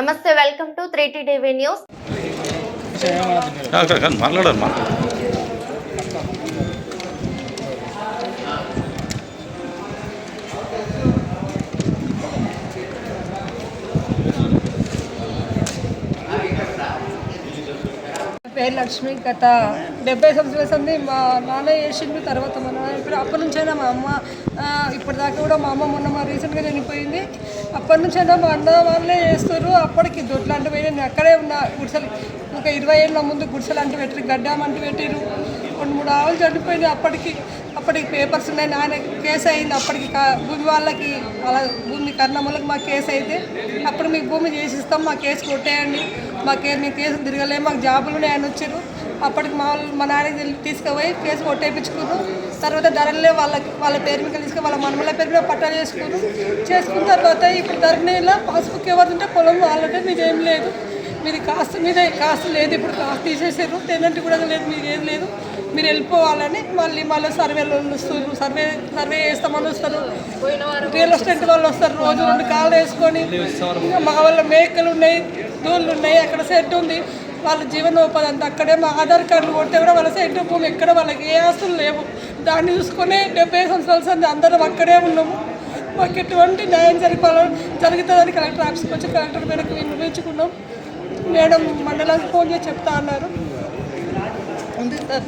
నమస్తే welcome to three TV news. అక్కడ పేరు లక్ష్మి గత డెబ్బై సంవత్సరాల సంది మా నాన్న చేసిండు తర్వాత మా నాన్న ఇప్పుడు అప్పటి నుంచైనా మా అమ్మ ఇప్పటిదాకా కూడా మా అమ్మ మొన్న మా రీసెంట్గా చనిపోయింది. అప్పటి నుంచైనా మా అన్న వాళ్ళే చేస్తారు అప్పటికి దొడ్లాంటివి పోయి నేను అక్కడే ఉన్న. గుడిసెలు ఒక ఇరవై ఏళ్ళ ముందు గుడిసెలు అంటూ పెట్టారు గడ్డ అంటూ పెట్టారు రెండు మూడు ఆవులు చనిపోయినాయి అప్పటికి. అప్పటికి పేపర్స్ ఉన్నాయి. నాయన కేసు అయింది. అప్పటికి కా- భూమి వాళ్ళకి అలా భూమి కర్ణములకు మా కేసు అయితే అప్పుడు మీకు భూమి చేసిస్తాం. మా కేసు కొట్టేయండి. మా కే మీ కేసు తిరగలేము. మాకు జాబులు ఉన్నాయని వచ్చారు. అప్పటికి మా వాళ్ళు మా నాన్నకి తీసుకుపోయి కేసు కొట్టేపించుకున్నారు. తర్వాత ధరలే వాళ్ళకి వాళ్ళ పేరు మీద తీసుకుని వాళ్ళ మనమల పేరు మీద పట్టాలు చేసుకున్నారు. చేసుకున్న తర్వాత ఇప్పుడు ధరణిలో పాస్బుక్ ఎవరు ఉంటే పొలం వాళ్ళంటే మీదేం లేదు. మీది కాస్త మీద కాస్త లేదు ఇప్పుడు కాస్త తీసేసారు. టెనెంట్ కూడా లేదు మీకు ఏం లేదు. మీరు వెళ్ళిపోవాలని మళ్ళీ మళ్ళీ సర్వేలు వస్తారు సర్వే సర్వే చేస్తామని వస్తారు. రియల్ ఎస్టేట్ వాళ్ళు వస్తారు. రోజు రెండు కాళ్ళు వేసుకొని ఇంకా మా వాళ్ళ మేకలు ఉన్నాయి దూళ్ళు ఉన్నాయి అక్కడ సెట్ ఉంది. వాళ్ళ జీవనోపాధి అంతా అక్కడే. మా ఆధార్ కార్డులు కొడితే కూడా వాళ్ళ సెట్ భూమి ఎక్కడ? వాళ్ళకి ఏ ఆస్తులు లేవు. దాన్ని చూసుకొని డెబ్బై సంవత్సరాల సంది అందరం అక్కడే ఉన్నాము. మాకు ఎటువంటి న్యాయం జరిపాలని జరుగుతుందని కలెక్టర్ ఆఫీస్కి వచ్చి కలెక్టర్ మేరకు వినిపించుకున్నాం మేడం మండలానికి ఫోన్ చేసి చెప్తా అన్నారు. ఉంది సార్.